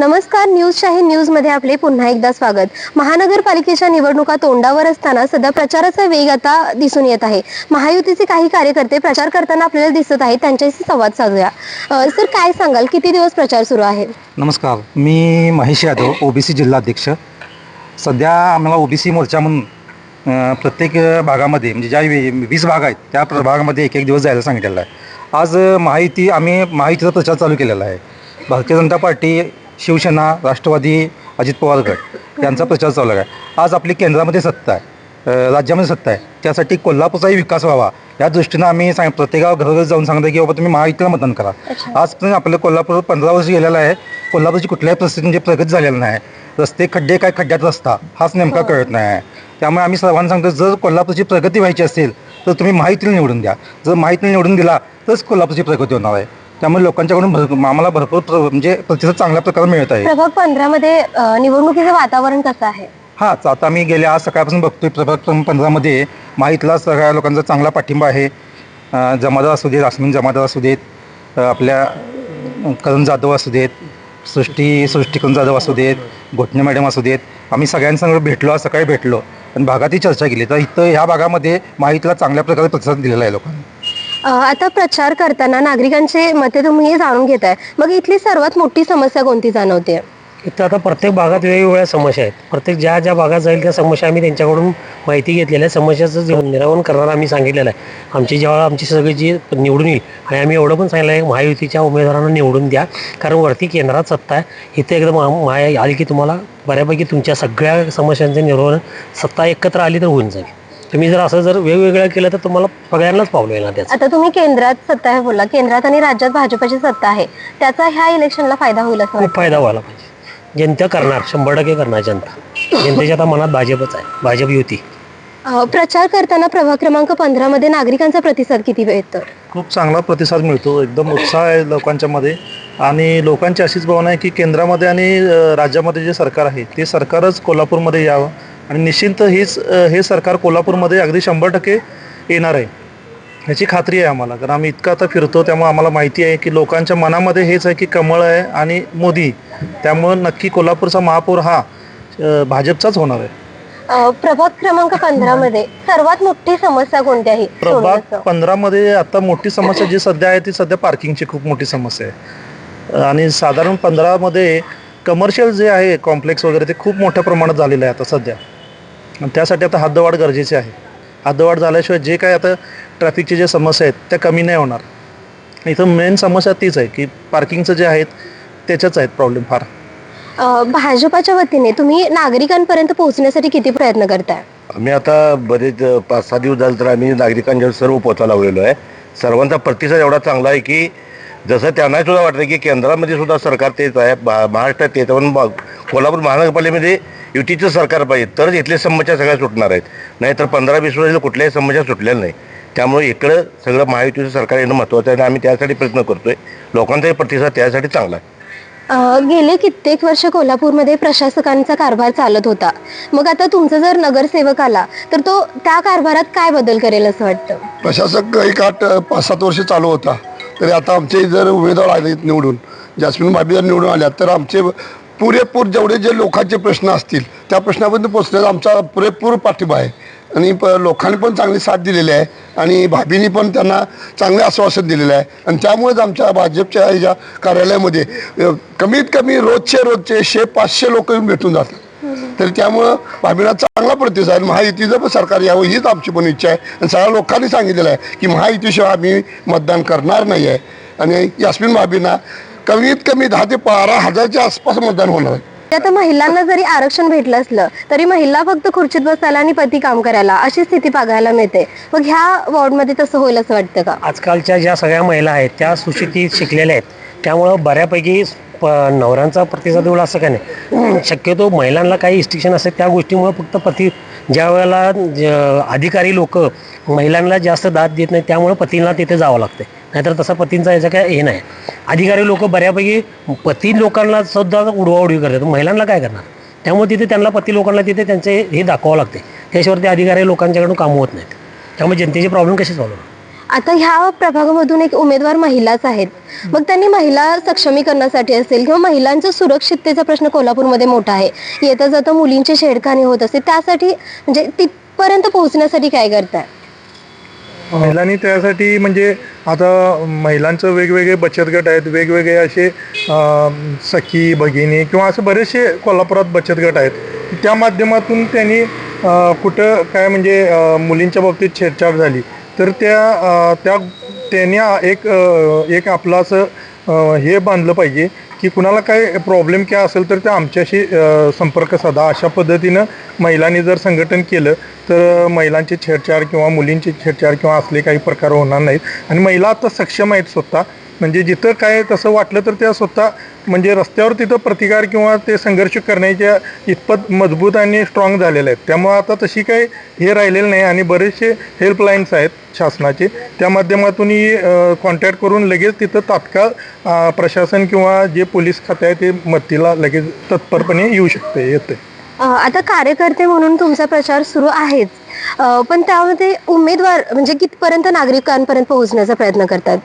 नमस्कार न्यूज शाही न्यूजमध्ये आपले पुन्हा एकदा स्वागत. महानगरपालिकेच्या निवडणुका तोंडावर असताना सध्या प्रचाराचा वेग आता दिसून येत आहे. महायुतीचे काही कार्यकर्ते प्रचार करताना आपल्याला दिसत आहेत त्यांच्याशी संवाद साधूया. सर काय सांगाल? किती दिवस प्रचार सुरू आहे? नमस्कार. मी महेश यादव ओबीसी जिल्हाध्यक्ष. सध्या आम्हाला ओबीसी मोर्चा म्हणून प्रत्येक भागामध्ये म्हणजे ज्या वी- वीस भाग आहेत त्या भागामध्ये एक एक दिवस जायला सांगितलेलं आहे. आज माहिती महायुती आम्ही महायुतीचा प्रचार चालू केलेला आहे. भारतीय जनता पार्टी शिवसेना राष्ट्रवादी अजित पवार गट यांचा प्रचार चालू आहे. आज आपली केंद्रामध्ये सत्ता आहे. राज्यामध्ये सत्ता आहे. त्यासाठी कोल्हापूरचाही विकास व्हावा. या दृष्टीनं आम्ही सांग प्रत्येक घरोघर जाऊन सांगतो की बाबा तुम्ही महायुतीला मतदान करा. आजपर्यंत आपलं कोल्हापूर पंधरा वर्ष गेलेलं आहे. कोल्हापूरची कुठल्याही परिस्थिती म्हणजे प्रगती झालेली नाही. रस्ते खड्डे काय खड्ड्यात रस्ता हाच नेमका कळत नाही. आहे त्यामुळे आम्ही सर्वांना सांगतो जर कोल्हापूरची प्रगती व्हायची असेल तर तुम्ही माहितीला निवडून द्या. जर माहितीला निवडून दिला तरच कोल्हापूरची प्रगती होणार आहे. त्यामुळे लोकांच्याकडून भर आम्हाला भरपूर प्र- म्हणजे प्रतिसाद चांगल्या प्रकारे मिळत आहे. प्रभाग पंधरा मध्ये अ, निवडणुकीचं वातावरण कसं आहे? हाच आता मी गेल्या आज सकाळपासून बघतोय प्रभाग क्रमांक पंधरामध्ये माहितला सगळ्या लोकांचा चांगला पाठिंबा आहे. अं, जमादार असू देत आसमिन जमादार असू देत अं, आपल्या अं, करण जाधव असू देत सृष्टी सृष्टीकरण जाधव असू देत घोटणे मॅडम असू देत आम्ही सगळ्यांसंग भेटलो आज सकाळी भेटलो. आणि भागातही चर्चा केली. तर इथं ह्या भागामध्ये माहितीला चांगल्या प्रकारे प्रतिसाद दिलेला आहे लोकांनी. आता प्रचार करताना नागरिकांचे मते तुम्ही जाणून घेत आहे मग इथली सर्वात मोठी समस्या कोणती जाणवते इथं आता प्रत्येक भागात वेगवेगळ्या समस्या आहेत. प्रत्येक ज्या ज्या भागात जाईल त्या समस्या आम्ही त्यांच्याकडून माहिती घेतलेल्या आहे समस्याचं निरावण निराकरण करणार आम्ही सांगितलेलं आहे. आमची जेव्हा आमची सगळी जी निवडून येईल आणि आम्ही एवढं पण सांगितलं आहे महायुतीच्या उमेदवारांना निवडून द्या. कारण वरती केंद्रात सत्ता आहे. इथे एकदम माया आली की तुम्हाला बऱ्यापैकी तुमच्या सगळ्या समस्यांचं निवारण सत्ता एकत्र आली तर होऊन जाईल. तुम्ही जर असं जर वेगवेगळं केलं तर तुम्हाला सगळ्यांनाच पावलं येणार त्याचं. आता तुम्ही केंद्रात सत्ता आहे बोलला. केंद्रात आणि राज्यात भाजपची सत्ता आहे. त्याचा ह्या इलेक्शनला फायदा होईल असं खूप फायदा व्हायला पाहिजे. जनता करणार शंभर टक्के करणार जनता. जनतेच्या आता मनात भाजपच आहे. भाजप युती. अ, प्रचार करताना प्रभाग क्रमांक पंधरा मध्ये नागरिकांचा प्रतिसाद किती येतो खूप चांगला प्रतिसाद मिळतो. एकदम उत्साह आहे लोकांच्या मध्ये आणि लोकांची अशीच भावना आहे की केंद्रामध्ये आणि अ, राज्यामध्ये जे सरकार आहे ते सरकारच कोल्हापूरमध्ये यावं. आणि निश्चित हीच हे सरकार कोल्हापूरमध्ये अगदी शंभर टक्के येणार आहे. ह्याची खात्री आहे आम्हाला. कारण आम्ही इतकं आता फिरतो त्यामुळे आम्हाला माहिती आहे की लोकांच्या मनामध्ये हेच आहे की कमळ आहे आणि मोदी. त्यामुळं नक्की कोल्हापूरचा महापौर हा भाजपचाच होणार आहे. प्रभाग क्रमांक पंधरा मध्ये सर्वात मोठी समस्या कोणती आहे प्रभाग? पंधरा मध्ये आता मोठी समस्या जी सध्या आहे ती सध्या पार्किंगची खूप मोठी समस्या आहे. आणि साधारण पंधरा मध्ये कमर्शियल जे आहे कॉम्प्लेक्स वगैरे ते खूप मोठ्या प्रमाणात झालेलं आहे आता सध्या. आणि त्यासाठी आता हद्दवाढ गरजेची आहे. हद्दवाढ झाल्याशिवाय जे काय आता ट्रॅफिकचे जे समस्या आहेत त्या कमी नाही होणार. इथं मेन समस्या तीच आहे की पार्किंगचं जे आहेत त्याच्याच आहेत प्रॉब्लेम फार. भाजपाच्या वतीने तुम्ही नागरिकांपर्यंत पोहोचण्यासाठी किती प्रयत्न करताय? आम्ही आता बरेच पाच सहा दिवस झाले तर आम्ही नागरिकांच्या सर्व पोचा लावलेलो आहे. सर्वांचा प्रतिसाद एवढा चांगला आहे की जसं त्यांना सुद्धा वाटतं की केंद्रामध्ये सुद्धा सरकार तेच आहे महाराष्ट्रात तेच आहे. पण कोल्हापूर महानगरपालिकेमध्ये युतीचं सरकार पाहिजे तरच इथले समस्या सगळ्या सुटणार आहेत. नाहीतर पंधरा वीस वर्ष कुठल्याही समस्या सुटलेल्या नाही त्यामुळे इकडं सगळं महायुतीचं सरकार येणं महत्त्वाचं आहे आणि आम्ही त्यासाठी प्रयत्न करतोय. लोकांचाही प्रतिसाद त्यासाठी चांगला आहे. गेले कित्येक वर्ष कोल्हापूरमध्ये प्रशासकांचा कारभार चालत होता. मग आता तुमचा जर नगरसेवक आला तर तो त्या कारभारात काय बदल करेल असं वाटतं? प्रशासक एक आठ पाच सात वर्ष चालू होता. तरी आता आमचे जर उमेदवार आले निवडून जास्मिन भाभी जर निवडून आल्या तर आमचे पुरेपूर जेवढे जे लोकांचे प्रश्न असतील त्या प्रश्नापर्यंत पोचण्याचा आमचा पुरेपूर पाठिंबा आहे. आणि प लोकांनी पण चांगली साथ दिलेली आहे. आणि भाभीनी पण त्यांना चांगले आश्वासन दिलेलं आहे. आणि त्यामुळेच आमच्या भाजपच्या ह्या कार्यालयामध्ये कमीत कमी रोजचे रोजचे शे पाचशे लोक भेटून जातात. तर त्यामुळं भाभीला चांगला प्रतिसाद आहे. महायुतीचं पण सरकार यावं हीच आमची पण इच्छा आहे. आणि सगळ्या लोकांनी सांगितलेलं आहे की महायुतीशिवाय आम्ही मतदान करणार नाही आहे आणि यास्मिन भाभींना कमीत कमी दहा ते बारा हजारच्या आसपास मतदान होणार. आहे आता महिलांना जरी आरक्षण भेटलं असलं तरी महिला फक्त खुर्चीत बसायला आणि पती काम करायला अशी स्थिती बघायला मिळते. मग ह्या वॉर्डमध्ये तसं होईल असं वाटतं का? आजकालच्या ज्या सगळ्या महिला आहेत त्या सुशिक्षित शिकलेल्या आहेत. त्यामुळं बऱ्यापैकी प नवऱ्यांचा प्रतिसाद एवढा असं काय नाही? शक्यतो महिलांना काही रिस्ट्रिक्शन असते त्या गोष्टीमुळे फक्त पती ज्या वेळेला ज- अधिकारी लोक महिलांना जास्त दाद देत नाही त्यामुळे पतींना तिथे जावं लागते नाहीतर तसा पतींचा याचा काय हे नाही. अधिकारी लोक बऱ्यापैकी पती लोकांना सुद्धा उडवाउडवी करतात. महिलांना काय करणार? त्यामुळे तिथे त्यांना पती लोकांना तिथे त्यांचे हे दाखवावं लागते. त्याशिवाय ते अधिकारी लोकांच्याकडून कामं होत नाहीत. त्यामुळे जनतेचे प्रॉब्लेम कसे सॉल्व्ह होणार? आता ह्या प्रभागामधून एक उमेदवार महिलाच आहेत. मग त्यांनी महिला सक्षमीकरणासाठी असेल किंवा महिलांच्या सुरक्षिततेचा प्रश्न कोल्हापूरमध्ये मोठा आहे. येता जाता मुलींची छेडखानी होत असते. त्यासाठी म्हणजे तिथपर्यंत पोहोचण्यासाठी काय करताय? महिलांनी त्यासाठी म्हणजे आता महिलांचं वेगवेगळे बचत गट आहेत वेगवेगळे असे सखी भगिनी किंवा असे बरेचसे कोल्हापुरात बचत गट आहेत. त्या माध्यमातून त्यांनी कुठं काय म्हणजे मुलींच्या बाबतीत छेडछाड झाली. तर त्या त्या त्यांनी एक एक आपलं असं हे बांधलं पाहिजे की कुणाला काय प्रॉब्लेम काय असेल तर ते आमच्याशी संपर्क साधा. अशा पद्धतीनं महिलांनी जर संघटन केलं तर महिलांची छेडछाड किंवा मुलींची छेडछाड किंवा असले काही प्रकार होणार नाहीत. आणि महिला आता सक्षम आहेत स्वतः. म्हणजे जिथं काय तसं वाटलं तर त्या स्वतः म्हणजे रस्त्यावर तिथं प्रतिकार किंवा ते संघर्ष करण्याच्या इतपत मजबूत आणि स्ट्रॉंग झालेले आहेत. त्यामुळे आता तशी काही हे राहिलेलं नाही आणि बरेचसे हेल्पलाईन्स आहेत शासनाचे. त्या माध्यमातूनही कॉन्टॅक्ट करून लगेच तिथं तात्काळ प्रशासन किंवा जे पोलीस खाते आहे ते मदतीला लगेच तत्परपणे येऊ शकते येते आता कार्यकर्ते म्हणून तुमचा प्रचार सुरू आहेच पण त्यामध्ये उमेदवार म्हणजे कितपर्यंत नागरिकांपर्यंत पोहोचण्याचा प्रयत्न करतात?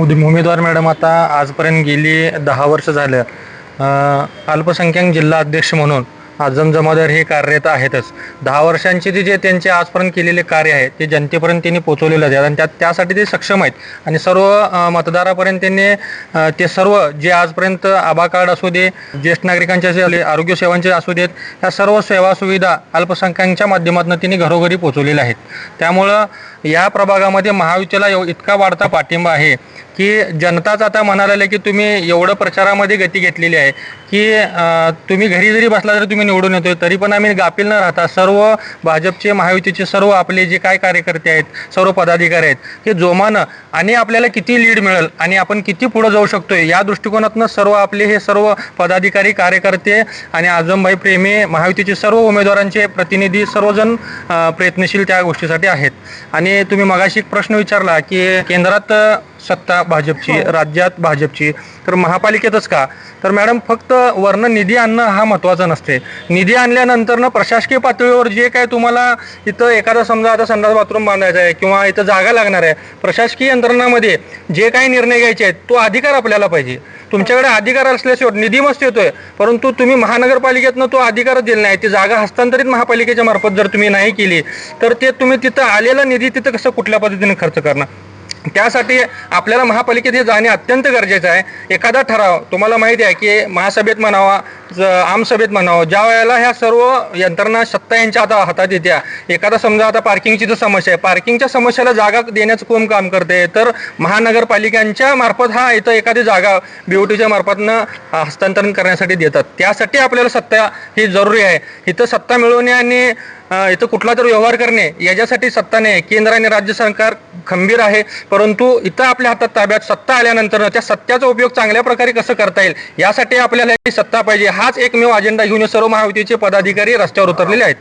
उद- उमेदवार मॅडम आता आजपर्यंत गेली दहा वर्ष झालं. अल्पसंख्याक जिल्हा अध्यक्ष म्हणून आजम जमादार हे कार्यरत आहेतच. दहा वर्षांचे ते जे त्यांचे आजपर्यंत केलेले कार्य आहे ते जनतेपर्यंत त्यांनी पोचवलेलं आहे. आणि त्या त्यासाठी ते सक्षम आहेत. आणि सर्व मतदारापर्यंत त्यांनी ते सर्व जे आजपर्यंत आभा कार्ड असू दे ज्येष्ठ नागरिकांच्या जे आरोग्य सेवांचे असू देत ह्या सर्व सेवा सुविधा अल्पसंख्याकांच्या माध्यमातून त्यांनी घरोघरी पोचवलेल्या आहेत. त्यामुळं या प्रभागामध्ये महायुतीला इतका वाढता पाठिंबा आहे. की जनताच आता म्हणाला आहे की तुम्ही एवढं प्रचारामध्ये गती घेतलेली आहे की तुम्ही घरी जरी बसला तरी तुम्ही निवडून येतोय तरी पण आम्ही गाफील न राहता सर्व भाजपचे महायुतीचे सर्व आपले जे काय कार्यकर्ते आहेत सर्व पदाधिकारी आहेत हे जोमानं आणि आपल्याला किती लीड मिळेल आणि आपण किती पुढे जाऊ शकतोय या दृष्टिकोनातनं सर्व आपले हे सर्व पदाधिकारी कार्यकर्ते आणि आजमभाई प्रेमी महायुतीचे सर्व उमेदवारांचे प्रतिनिधी सर्वजण प्रयत्नशील त्या गोष्टीसाठी आहेत. आणि तुम्ही मगाशी एक प्रश्न विचारला की केंद्रात सत्ता भाजपची राज्यात भाजपची. तर महापालिकेतच का? तर मॅडम फक्त वर्ण निधी आणणं हा महत्त्वाचा नसते. निधी आणल्यानंतर ना प्रशासकीय पातळीवर जे काय तुम्हाला इथं एखादा समजा आता संडास बाथरूम बांधायचा आहे किंवा इथं जागा लागणार आहे प्रशासकीय यंत्रणामध्ये जे काही निर्णय घ्यायचे आहेत तो अधिकार आपल्याला पाहिजे. तुमच्याकडे अधिकार असल्याशिवाय निधी मस्त येतोय परंतु तुम्ही महानगरपालिकेतनं तो अधिकारच दिला नाही. ती जागा हस्तांतरित महापालिकेच्या मार्फत जर तुम्ही नाही केली तर ते तुम्ही तिथं आलेला निधी तिथं कसं कुठल्या पद्धतीने खर्च करणार? त्यासाठी आपल्याला महापालिकेत हे जाणे अत्यंत गरजेचं आहे. एखादा ठराव तुम्हाला माहिती आहे की महासभेत म्हणावा ज- आमसभेत म्हणावं ज्या वेळेला ह्या सर्व यंत्रणा सत्ता यांच्या आता हातात येत्या एखादा समजा आता पार्किंगची जर समस्या आहे पार्किंगच्या समस्येला जागा देण्याचं कोण काम करते? तर महानगरपालिकांच्या मार्फत हा इथं एखादी जागा बीओटीच्या मार्फतनं हस्तांतरण करण्यासाठी देतात. त्यासाठी आपल्याला सत्ता ही जरुरी आहे. इथं सत्ता मिळवणे आणि इथं कुठला तर व्यवहार करणे याच्यासाठी सत्ता नाही. केंद्र आणि राज्य सरकार खंबीर आहे परंतु इथं आपल्या हातात ताब्यात सत्ता आल्यानंतर त्या सत्याचा उपयोग चांगल्या प्रकारे कसं करता येईल यासाठी आपल्याला ही सत्ता पाहिजे. हाच एकमेव अजेंडा घेऊन सर्व महायुतीचे पदाधिकारी रस्त्यावर उतरलेले आहेत.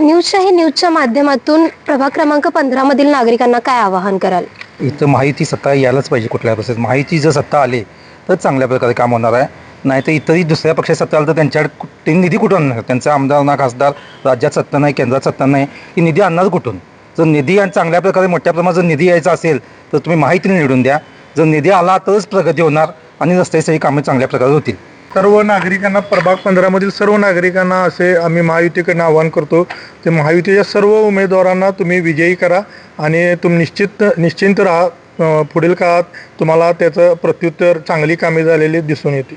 न्यूजशाही न्यूजच्या माध्यमातून प्रभाग क्रमांक पंधरा मधील नागरिकांना काय आवाहन कराल? इथं माहिती सत्ता यायलाच पाहिजे कुठल्या माहिती जर सत्ता आली तर चांगल्या प्रकारे काम होणार आहे. नाही तर इतरही दुसऱ्या पक्षात सत्ता आलं तर त्यांच्याकडे ते निधी कुठून आणणार? त्यांचा आमदार ना खासदार राज्यात सत्ता नाही केंद्रात सत्ता नाही. ही निधी आणणार कुठून? जर निधी आणि चांगल्या प्रकारे मोठ्या प्रमाणात जर निधी यायचा असेल तर तुम्ही माहितीने निवडून द्या. जर निधी आला तरच प्रगती होणार आणि रस्त्याची कामे चांगल्या प्रकारे होतील. सर्व नागरिकांना प्रभाग पंधरामधील सर्व नागरिकांना असे आम्ही महायुतीकडनं आवाहन करतो. ते महायुतीच्या सर्व उमेदवारांना तुम्ही विजयी करा आणि तुम्ही निश्चित निश्चिंत राहा. पुढील काळात तुम्हाला त्याचं प्रत्युत्तर चांगली कामे झालेली दिसून येते